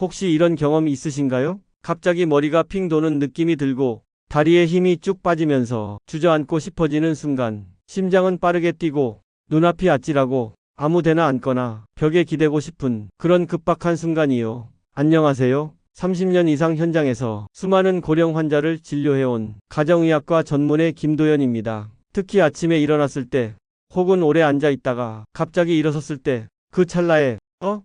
혹시 이런 경험 있으신가요? 갑자기 머리가 핑 도는 느낌이 들고 다리에 힘이 쭉 빠지면서 주저앉고 싶어지는 순간 심장은 빠르게 뛰고 눈앞이 아찔하고 아무데나 앉거나 벽에 기대고 싶은 그런 급박한 순간이요. 안녕하세요. 30년 이상 현장에서 수많은 고령 환자를 진료해온 가정의학과 전문의 김도연입니다. 특히 아침에 일어났을 때 혹은 오래 앉아 있다가 갑자기 일어섰을 때 그 찰나에 어?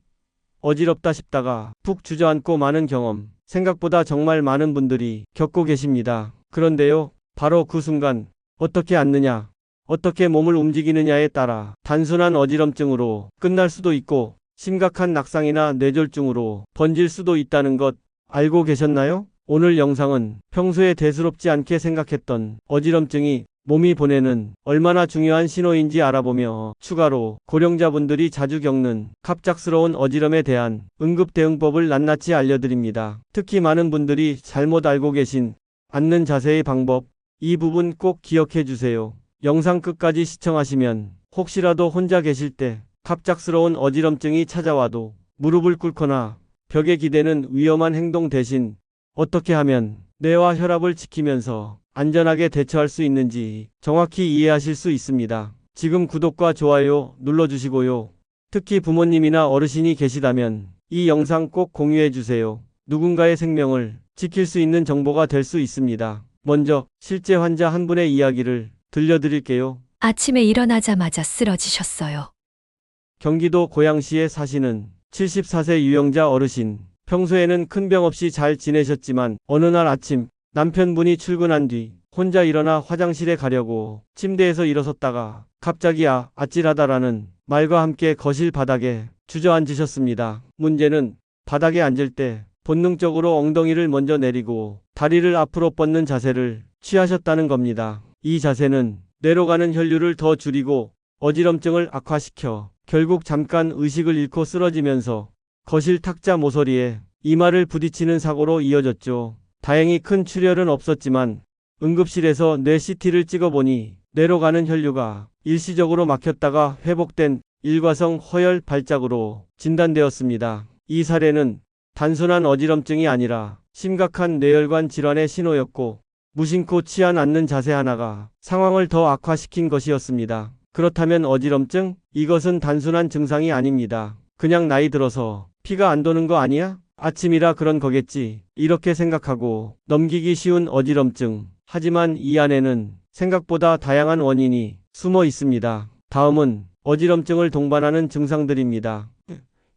어지럽다 싶다가 푹 주저앉고 마는 경험 생각보다 정말 많은 분들이 겪고 계십니다. 그런데요, 바로 그 순간 어떻게 앉느냐, 어떻게 몸을 움직이느냐에 따라 단순한 어지럼증으로 끝날 수도 있고 심각한 낙상이나 뇌졸중으로 번질 수도 있다는 것 알고 계셨나요? 오늘 영상은 평소에 대수롭지 않게 생각했던 어지럼증이 몸이 보내는 얼마나 중요한 신호인지 알아보며 추가로 고령자분들이 자주 겪는 갑작스러운 어지럼에 대한 응급 대응법을 낱낱이 알려드립니다. 특히 많은 분들이 잘못 알고 계신 앉는 자세의 방법, 이 부분 꼭 기억해 주세요. 영상 끝까지 시청하시면 혹시라도 혼자 계실 때 갑작스러운 어지럼증이 찾아와도 무릎을 꿇거나 벽에 기대는 위험한 행동 대신 어떻게 하면 뇌와 혈압을 지키면서 안전하게 대처할 수 있는지 정확히 이해하실 수 있습니다. 지금 구독과 좋아요 눌러주시고요. 특히 부모님이나 어르신이 계시다면 이 영상 꼭 공유해 주세요. 누군가의 생명을 지킬 수 있는 정보가 될 수 있습니다. 먼저 실제 환자 한 분의 이야기를 들려드릴게요. 아침에 일어나자마자 쓰러지셨어요. 경기도 고양시에 사시는 74세 유영자 어르신. 평소에는 큰 병 없이 잘 지내셨지만 어느 날 아침 남편분이 출근한 뒤 혼자 일어나 화장실에 가려고 침대에서 일어섰다가 갑자기 아, 아찔하다라는 말과 함께 거실 바닥에 주저앉으셨습니다. 문제는 바닥에 앉을 때 본능적으로 엉덩이를 먼저 내리고 다리를 앞으로 뻗는 자세를 취하셨다는 겁니다. 이 자세는 뇌로 가는 혈류를 더 줄이고 어지럼증을 악화시켜 결국 잠깐 의식을 잃고 쓰러지면서 거실 탁자 모서리에 이마를 부딪히는 사고로 이어졌죠. 다행히 큰 출혈은 없었지만 응급실에서 뇌 CT를 찍어보니 뇌로 가는 혈류가 일시적으로 막혔다가 회복된 일과성 허혈 발작으로 진단되었습니다. 이 사례는 단순한 어지럼증이 아니라 심각한 뇌혈관 질환의 신호였고 무심코 취한 앉는 자세 하나가 상황을 더 악화시킨 것이었습니다. 그렇다면 어지럼증? 이것은 단순한 증상이 아닙니다. 그냥 나이 들어서 피가 안 도는 거 아니야? 아침이라 그런 거겠지. 이렇게 생각하고 넘기기 쉬운 어지럼증. 하지만 이 안에는 생각보다 다양한 원인이 숨어 있습니다. 다음은 어지럼증을 동반하는 증상들입니다.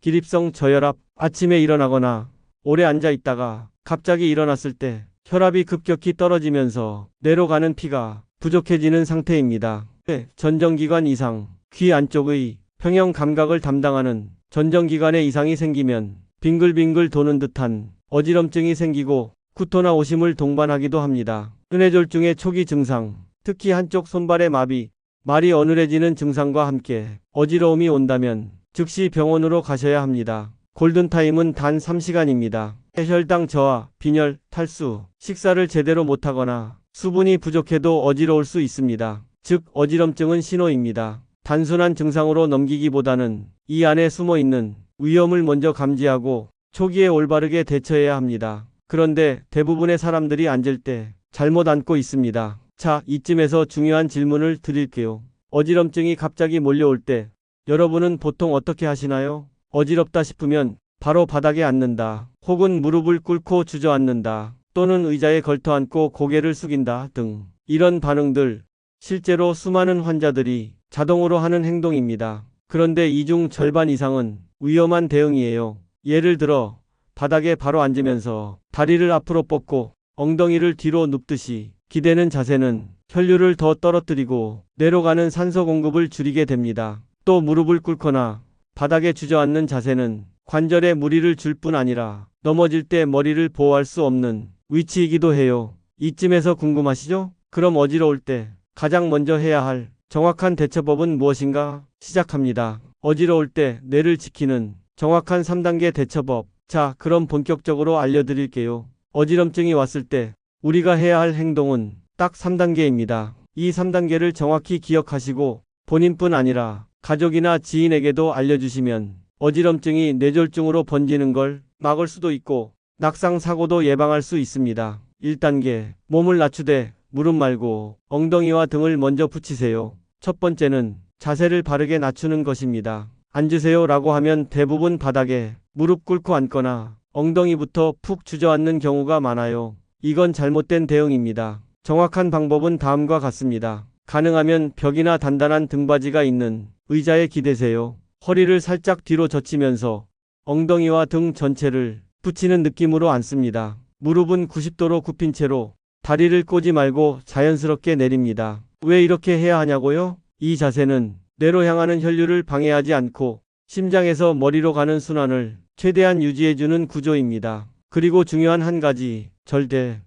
기립성 저혈압, 아침에 일어나거나 오래 앉아 있다가 갑자기 일어났을 때 혈압이 급격히 떨어지면서 뇌로 가는 피가 부족해지는 상태입니다. 전정기관 이상, 귀 안쪽의 평형 감각을 담당하는 전정기관에 이상이 생기면 빙글빙글 도는 듯한 어지럼증이 생기고 구토나 오심을 동반하기도 합니다. 은혜졸중의 초기 증상, 특히 한쪽 손발의 마비, 말이 어눌해지는 증상과 함께 어지러움이 온다면 즉시 병원으로 가셔야 합니다. 골든타임은 단 3시간입니다. 혈당 저하, 빈혈, 탈수, 식사를 제대로 못하거나 수분이 부족해도 어지러울 수 있습니다. 즉, 어지럼증은 신호입니다. 단순한 증상으로 넘기기보다는 이 안에 숨어 있는 위험을 먼저 감지하고 초기에 올바르게 대처해야 합니다. 그런데 대부분의 사람들이 앉을 때 잘못 앉고 있습니다. 자, 이쯤에서 중요한 질문을 드릴게요. 어지럼증이 갑자기 몰려올 때 여러분은 보통 어떻게 하시나요? 어지럽다 싶으면 바로 바닥에 앉는다. 혹은 무릎을 꿇고 주저앉는다. 또는 의자에 걸터 앉고 고개를 숙인다 등 이런 반응들 실제로 수많은 환자들이 자동으로 하는 행동입니다. 그런데 이 중 절반 이상은 위험한 대응이에요. 예를 들어 바닥에 바로 앉으면서 다리를 앞으로 뻗고 엉덩이를 뒤로 눕듯이 기대는 자세는 혈류를 더 떨어뜨리고 뇌로 가는 산소 공급을 줄이게 됩니다. 또 무릎을 꿇거나 바닥에 주저앉는 자세는 관절에 무리를 줄 뿐 아니라 넘어질 때 머리를 보호할 수 없는 위치이기도 해요. 이쯤에서 궁금하시죠? 그럼 어지러울 때 가장 먼저 해야 할 정확한 대처법은 무엇인가? 시작합니다. 어지러울 때 뇌를 지키는 정확한 3단계 대처법. 자, 그럼 본격적으로 알려드릴게요. 어지럼증이 왔을 때 우리가 해야 할 행동은 딱 3단계입니다. 이 3단계를 정확히 기억하시고 본인뿐 아니라 가족이나 지인에게도 알려주시면 어지럼증이 뇌졸중으로 번지는 걸 막을 수도 있고 낙상 사고도 예방할 수 있습니다. 1단계 몸을 낮추되 무릎 말고 엉덩이와 등을 먼저 붙이세요. 첫 번째는 자세를 바르게 낮추는 것입니다. 앉으세요 라고 하면 대부분 바닥에 무릎 꿇고 앉거나 엉덩이부터 푹 주저앉는 경우가 많아요. 이건 잘못된 대응입니다. 정확한 방법은 다음과 같습니다. 가능하면 벽이나 단단한 등받이가 있는 의자에 기대세요. 허리를 살짝 뒤로 젖히면서 엉덩이와 등 전체를 붙이는 느낌으로 앉습니다. 무릎은 90도로 굽힌 채로 다리를 꼬지 말고 자연스럽게 내립니다. 왜 이렇게 해야 하냐고요? 이 자세는 뇌로 향하는 혈류를 방해하지 않고 심장에서 머리로 가는 순환을 최대한 유지해주는 구조입니다. 그리고 중요한 한 가지, 절대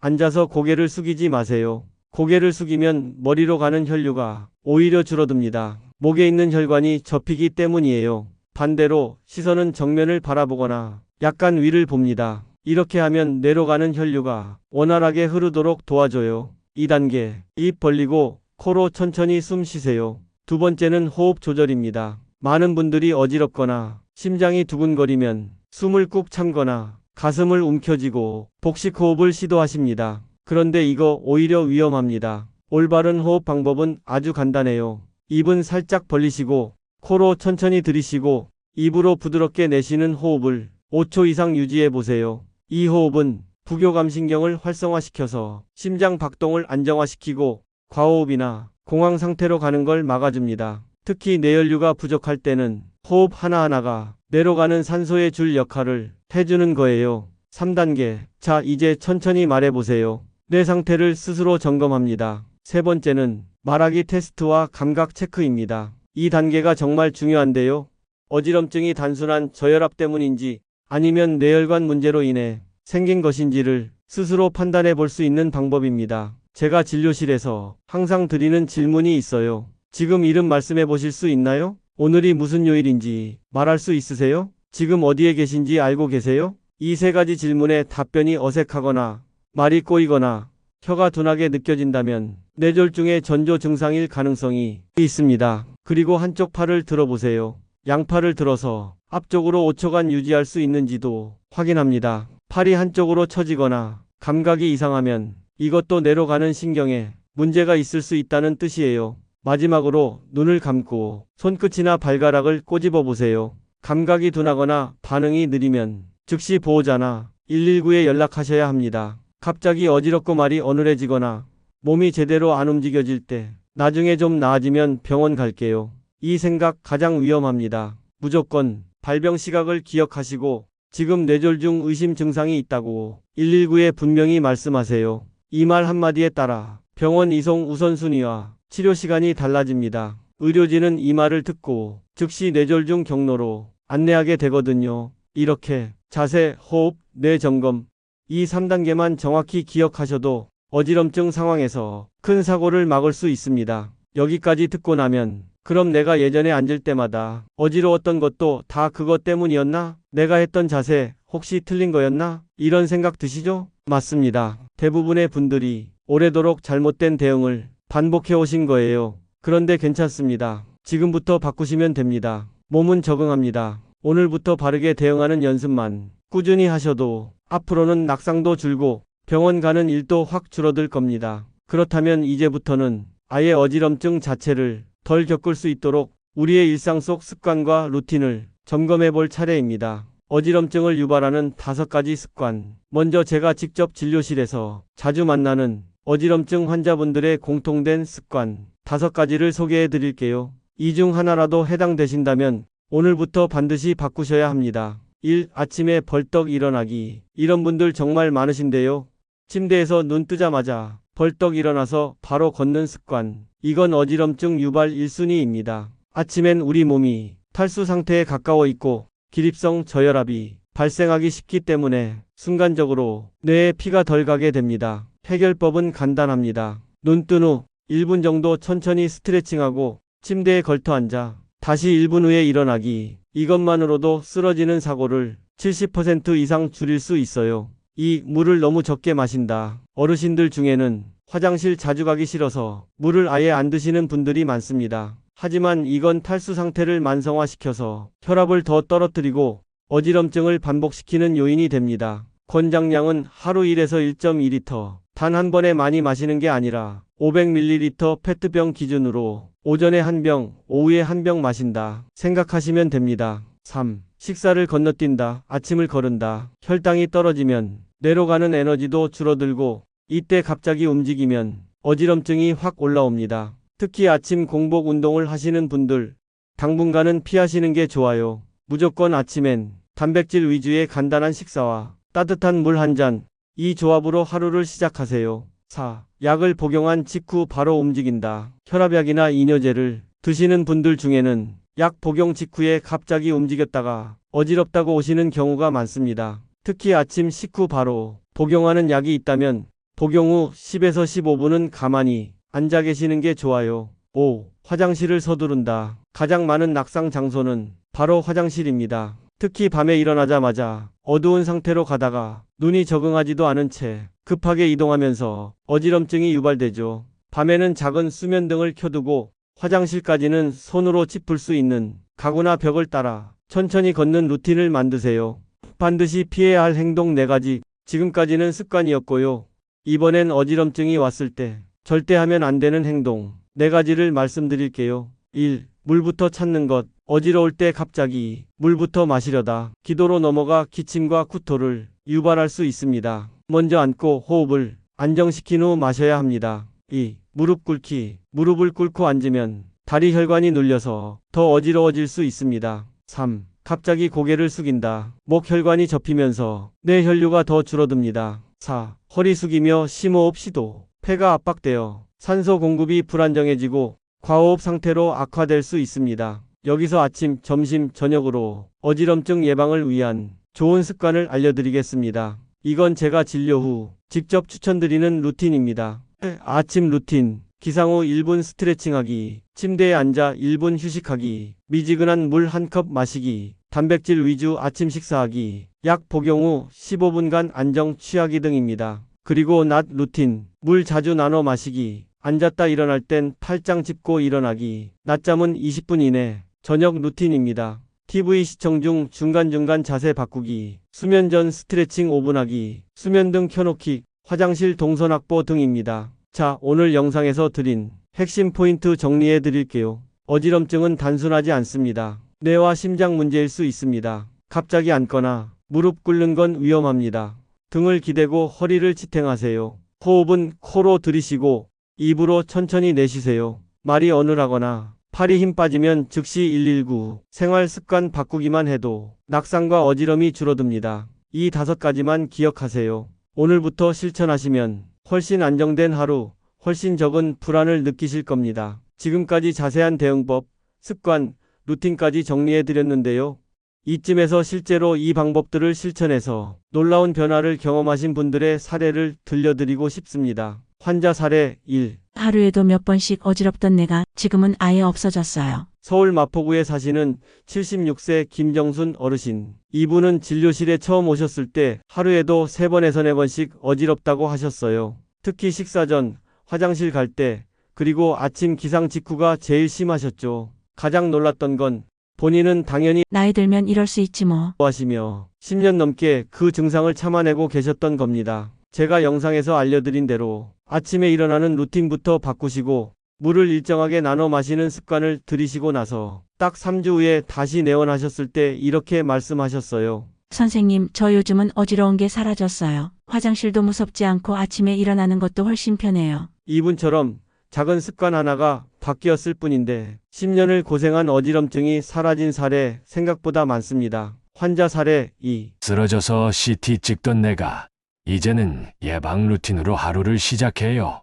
앉아서 고개를 숙이지 마세요. 고개를 숙이면 머리로 가는 혈류가 오히려 줄어듭니다. 목에 있는 혈관이 접히기 때문이에요. 반대로 시선은 정면을 바라보거나 약간 위를 봅니다. 이렇게 하면 뇌로 가는 혈류가 원활하게 흐르도록 도와줘요. 2단계, 입 벌리고 코로 천천히 숨 쉬세요. 두 번째는 호흡 조절입니다. 많은 분들이 어지럽거나 심장이 두근거리면 숨을 꾹 참거나 가슴을 움켜쥐고 복식 호흡을 시도하십니다. 그런데 이거 오히려 위험합니다. 올바른 호흡 방법은 아주 간단해요. 입은 살짝 벌리시고 코로 천천히 들이쉬고 입으로 부드럽게 내쉬는 호흡을 5초 이상 유지해 보세요. 이 호흡은 부교감신경을 활성화시켜서 심장 박동을 안정화시키고 과호흡이나 공황 상태로 가는 걸 막아줍니다. 특히 뇌연류가 부족할 때는 호흡 하나하나가 뇌로 가는 산소의 줄 역할을 해주는 거예요. 3단계. 자, 이제 천천히 말해보세요. 뇌 상태를 스스로 점검합니다. 세 번째는 말하기 테스트와 감각 체크입니다. 이 단계가 정말 중요한데요. 어지럼증이 단순한 저혈압 때문인지 아니면 뇌혈관 문제로 인해 생긴 것인지를 스스로 판단해 볼 수 있는 방법입니다. 제가 진료실에서 항상 드리는 질문이 있어요. 지금 이름 말씀해 보실 수 있나요? 오늘이 무슨 요일인지 말할 수 있으세요? 지금 어디에 계신지 알고 계세요? 이 세 가지 질문에 답변이 어색하거나 말이 꼬이거나 혀가 둔하게 느껴진다면 뇌졸중의 전조 증상일 가능성이 있습니다. 그리고 한쪽 팔을 들어보세요. 양팔을 들어서 앞쪽으로 5초간 유지할 수 있는지도 확인합니다. 팔이 한쪽으로 처지거나 감각이 이상하면 이것도 뇌로 가는 신경에 문제가 있을 수 있다는 뜻이에요. 마지막으로 눈을 감고 손끝이나 발가락을 꼬집어 보세요. 감각이 둔하거나 반응이 느리면 즉시 보호자나 119에 연락하셔야 합니다. 갑자기 어지럽고 말이 어눌해지거나 몸이 제대로 안 움직여질 때 나중에 좀 나아지면 병원 갈게요. 이 생각 가장 위험합니다. 무조건 발병 시각을 기억하시고 지금 뇌졸 중 의심 증상이 있다고 119에 분명히 말씀하세요. 이 말 한마디에 따라 병원 이송 우선순위와 치료 시간이 달라집니다. 의료진은 이 말을 듣고 즉시 뇌졸 중 경로로 안내하게 되거든요. 이렇게 자세, 호흡, 뇌 점검 이 3단계만 정확히 기억하셔도 어지럼증 상황에서 큰 사고를 막을 수 있습니다. 여기까지 듣고 나면 그럼 내가 예전에 앉을 때마다 어지러웠던 것도 다 그것 때문이었나? 내가 했던 자세 혹시 틀린 거였나? 이런 생각 드시죠? 맞습니다. 대부분의 분들이 오래도록 잘못된 대응을 반복해 오신 거예요. 그런데 괜찮습니다. 지금부터 바꾸시면 됩니다. 몸은 적응합니다. 오늘부터 바르게 대응하는 연습만 꾸준히 하셔도 앞으로는 낙상도 줄고 병원 가는 일도 확 줄어들 겁니다. 그렇다면 이제부터는 아예 어지럼증 자체를 덜 겪을 수 있도록 우리의 일상 속 습관과 루틴을 점검해 볼 차례입니다. 어지럼증을 유발하는 다섯 가지 습관. 먼저 제가 직접 진료실에서 자주 만나는 어지럼증 환자분들의 공통된 습관 다섯 가지를 소개해 드릴게요. 이 중 하나라도 해당되신다면 오늘부터 반드시 바꾸셔야 합니다. 1. 아침에 벌떡 일어나기. 이런 분들 정말 많으신데요. 침대에서 눈 뜨자마자 벌떡 일어나서 바로 걷는 습관. 이건 어지럼증 유발 1순위입니다. 아침엔 우리 몸이 탈수 상태에 가까워 있고 기립성 저혈압이 발생하기 쉽기 때문에 순간적으로 뇌에 피가 덜 가게 됩니다. 해결법은 간단합니다. 눈 뜬 후 1분 정도 천천히 스트레칭하고 침대에 걸터 앉아 다시 1분 후에 일어나기. 이것만으로도 쓰러지는 사고를 70% 이상 줄일 수 있어요. 이 물을 너무 적게 마신다. 어르신들 중에는 화장실 자주 가기 싫어서 물을 아예 안 드시는 분들이 많습니다. 하지만 이건 탈수 상태를 만성화시켜서 혈압을 더 떨어뜨리고 어지럼증을 반복시키는 요인이 됩니다. 권장량은 하루 1에서 1.2리터, 단 한 번에 많이 마시는 게 아니라 500ml 페트병 기준으로 오전에 한 병, 오후에 한 병 마신다 생각하시면 됩니다. 3. 식사를 건너뛴다, 아침을 거른다, 혈당이 떨어지면 뇌로 가는 에너지도 줄어들고 이때 갑자기 움직이면 어지럼증이 확 올라옵니다. 특히 아침 공복 운동을 하시는 분들 당분간은 피하시는 게 좋아요. 무조건 아침엔 단백질 위주의 간단한 식사와 따뜻한 물 한 잔, 이 조합으로 하루를 시작하세요. 4. 약을 복용한 직후 바로 움직인다. 혈압약이나 이뇨제를 드시는 분들 중에는 약 복용 직후에 갑자기 움직였다가 어지럽다고 오시는 경우가 많습니다. 특히 아침 식후 바로 복용하는 약이 있다면 복용 후 10에서 15분은 가만히 앉아 계시는 게 좋아요. 5. 화장실을 서두른다. 가장 많은 낙상 장소는 바로 화장실입니다. 특히 밤에 일어나자마자 어두운 상태로 가다가 눈이 적응하지도 않은 채 급하게 이동하면서 어지럼증이 유발되죠. 밤에는 작은 수면등을 켜두고 화장실까지는 손으로 짚을 수 있는 가구나 벽을 따라 천천히 걷는 루틴을 만드세요. 반드시 피해야 할 행동 4가지. 지금까지는 습관이었고요. 이번엔 어지럼증이 왔을 때 절대 하면 안 되는 행동 4가지를 말씀드릴게요. 1. 물부터 찾는 것. 어지러울 때 갑자기 물부터 마시려다 기도로 넘어가 기침과 구토를 유발할 수 있습니다. 먼저 앉고 호흡을 안정시킨 후 마셔야 합니다. 2. 무릎 꿇기. 무릎을 꿇고 앉으면 다리 혈관이 눌려서 더 어지러워질 수 있습니다. 3. 갑자기 고개를 숙인다. 목 혈관이 접히면서 뇌 혈류가 더 줄어듭니다. 4. 허리 숙이며 심호흡 시도. 폐가 압박되어 산소 공급이 불안정해지고 과호흡 상태로 악화될 수 있습니다. 여기서 아침, 점심, 저녁으로 어지럼증 예방을 위한 좋은 습관을 알려드리겠습니다. 이건 제가 진료 후 직접 추천드리는 루틴입니다. 아침 루틴. 기상 후 1분 스트레칭하기, 침대에 앉아 1분 휴식하기, 미지근한 물 한 컵 마시기, 단백질 위주 아침 식사하기, 약 복용 후 15분간 안정 취하기 등입니다. 그리고 낮 루틴, 물 자주 나눠 마시기, 앉았다 일어날 땐 팔짱 짚고 일어나기, 낮잠은 20분 이내, 저녁 루틴입니다. TV 시청 중 중간중간 자세 바꾸기, 수면 전 스트레칭 5분 하기, 수면 등 켜놓기, 화장실 동선 확보 등입니다. 자, 오늘 영상에서 드린 핵심 포인트 정리해 드릴게요. 어지럼증은 단순하지 않습니다. 뇌와 심장 문제일 수 있습니다. 갑자기 앉거나 무릎 꿇는 건 위험합니다. 등을 기대고 허리를 지탱하세요. 호흡은 코로 들이쉬고 입으로 천천히 내쉬세요. 말이 어눌하거나 팔이 힘 빠지면 즉시 119 생활 습관 바꾸기만 해도 낙상과 어지럼이 줄어듭니다. 이 다섯 가지만 기억하세요. 오늘부터 실천하시면 훨씬 안정된 하루, 훨씬 적은 불안을 느끼실 겁니다. 지금까지 자세한 대응법, 습관, 루틴까지 정리해 드렸는데요. 이쯤에서 실제로 이 방법들을 실천해서 놀라운 변화를 경험하신 분들의 사례를 들려드리고 싶습니다. 환자 사례 1. 하루에도 몇 번씩 어지럽던 내가 지금은 아예 없어졌어요. 서울 마포구에 사시는 76세 김정순 어르신. 이분은 진료실에 처음 오셨을 때 하루에도 3번에서 4번씩 어지럽다고 하셨어요. 특히 식사 전, 화장실 갈 때, 그리고 아침 기상 직후가 제일 심하셨죠. 가장 놀랐던 건 본인은 당연히 나이 들면 이럴 수 있지 뭐. 하시며 10년 넘게 그 증상을 참아내고 계셨던 겁니다. 제가 영상에서 알려드린 대로 아침에 일어나는 루틴부터 바꾸시고 물을 일정하게 나눠 마시는 습관을 들이시고 나서 딱 3주 후에 다시 내원하셨을 때 이렇게 말씀하셨어요. 선생님, 저 요즘은 어지러운 게 사라졌어요. 화장실도 무섭지 않고 아침에 일어나는 것도 훨씬 편해요. 이분처럼 작은 습관 하나가 바뀌었을 뿐인데 10년을 고생한 어지럼증이 사라진 사례 생각보다 많습니다. 환자 사례 2. 쓰러져서 CT 찍던 내가 이제는 예방 루틴으로 하루를 시작해요.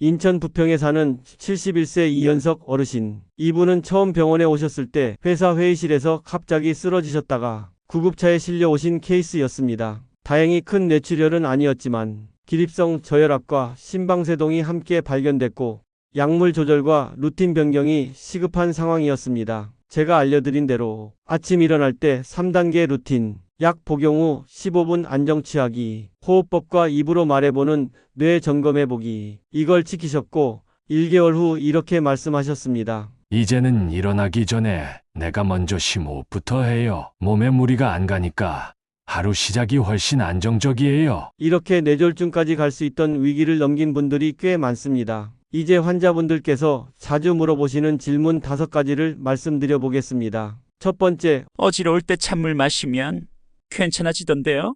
인천 부평에 사는 71세 이연석 어르신. 이분은 처음 병원에 오셨을 때 회사 회의실에서 갑자기 쓰러지셨다가 구급차에 실려 오신 케이스였습니다. 다행히 큰 뇌출혈은 아니었지만 기립성 저혈압과 심방세동이 함께 발견됐고 약물 조절과 루틴 변경이 시급한 상황이었습니다. 제가 알려드린 대로 아침 일어날 때 3단계 루틴, 약 복용 후 15분 안정 취하기, 호흡법과 입으로 말해보는 뇌 점검해보기. 이걸 지키셨고 1개월 후 이렇게 말씀하셨습니다. 이제는 일어나기 전에 내가 먼저 심호흡부터 해요. 몸에 무리가 안 가니까 하루 시작이 훨씬 안정적이에요. 이렇게 뇌졸중까지 갈 수 있던 위기를 넘긴 분들이 꽤 많습니다. 이제 환자분들께서 자주 물어보시는 질문 다섯 가지를 말씀드려 보겠습니다. 첫 번째, 어지러울 때 찬물 마시면 괜찮아지던데요?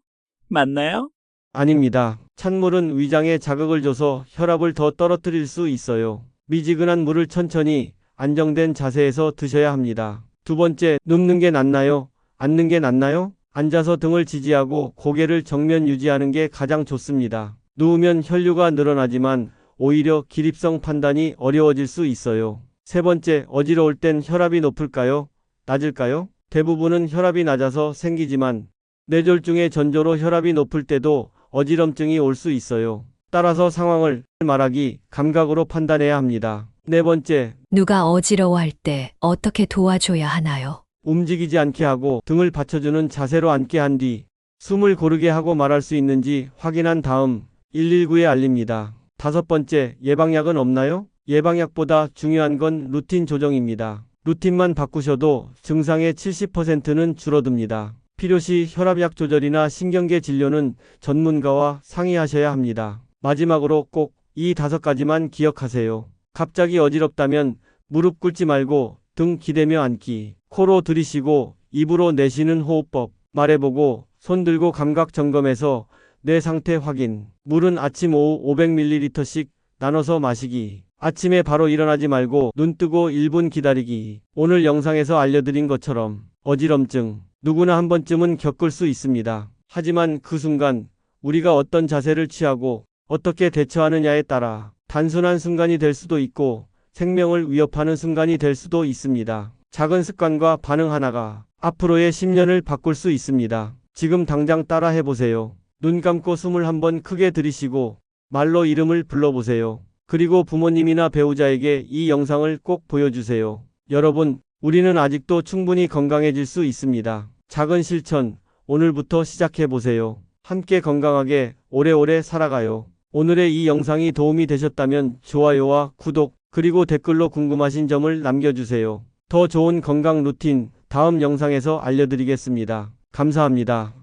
맞나요? 아닙니다. 찬물은 위장에 자극을 줘서 혈압을 더 떨어뜨릴 수 있어요. 미지근한 물을 천천히 안정된 자세에서 드셔야 합니다. 두 번째, 눕는 게 낫나요? 앉는 게 낫나요? 앉아서 등을 지지하고 고개를 정면 유지하는 게 가장 좋습니다. 누우면 혈류가 늘어나지만 오히려 기립성 판단이 어려워질 수 있어요. 세 번째, 어지러울 땐 혈압이 높을까요? 낮을까요? 대부분은 혈압이 낮아서 생기지만 뇌졸중의 전조로 혈압이 높을 때도 어지럼증이 올 수 있어요. 따라서 상황을 말하기 감각으로 판단해야 합니다. 네 번째, 누가 어지러워할 때 어떻게 도와줘야 하나요? 움직이지 않게 하고 등을 받쳐주는 자세로 앉게 한 뒤 숨을 고르게 하고 말할 수 있는지 확인한 다음 119에 알립니다. 다섯 번째, 예방약은 없나요? 예방약보다 중요한 건 루틴 조정입니다. 루틴만 바꾸셔도 증상의 70%는 줄어듭니다. 필요시 혈압약 조절이나 신경계 진료는 전문가와 상의하셔야 합니다. 마지막으로 꼭 이 다섯 가지만 기억하세요. 갑자기 어지럽다면 무릎 꿇지 말고 등 기대며 앉기, 코로 들이쉬고 입으로 내쉬는 호흡법, 말해보고 손 들고 감각 점검해서 내 상태 확인, 물은 아침 오후 500ml씩 나눠서 마시기, 아침에 바로 일어나지 말고 눈 뜨고 1분 기다리기. 오늘 영상에서 알려드린 것처럼 어지럼증 누구나 한 번쯤은 겪을 수 있습니다. 하지만 그 순간 우리가 어떤 자세를 취하고 어떻게 대처하느냐에 따라 단순한 순간이 될 수도 있고 생명을 위협하는 순간이 될 수도 있습니다. 작은 습관과 반응 하나가 앞으로의 10년을 바꿀 수 있습니다. 지금 당장 따라 해보세요. 눈 감고 숨을 한번 크게 들이쉬고 말로 이름을 불러보세요. 그리고 부모님이나 배우자에게 이 영상을 꼭 보여주세요. 여러분, 우리는 아직도 충분히 건강해질 수 있습니다. 작은 실천, 오늘부터 시작해 보세요. 함께 건강하게 오래오래 살아가요. 오늘의 이 영상이 도움이 되셨다면 좋아요와 구독, 그리고 댓글로 궁금하신 점을 남겨주세요. 더 좋은 건강 루틴 다음 영상에서 알려드리겠습니다. 감사합니다.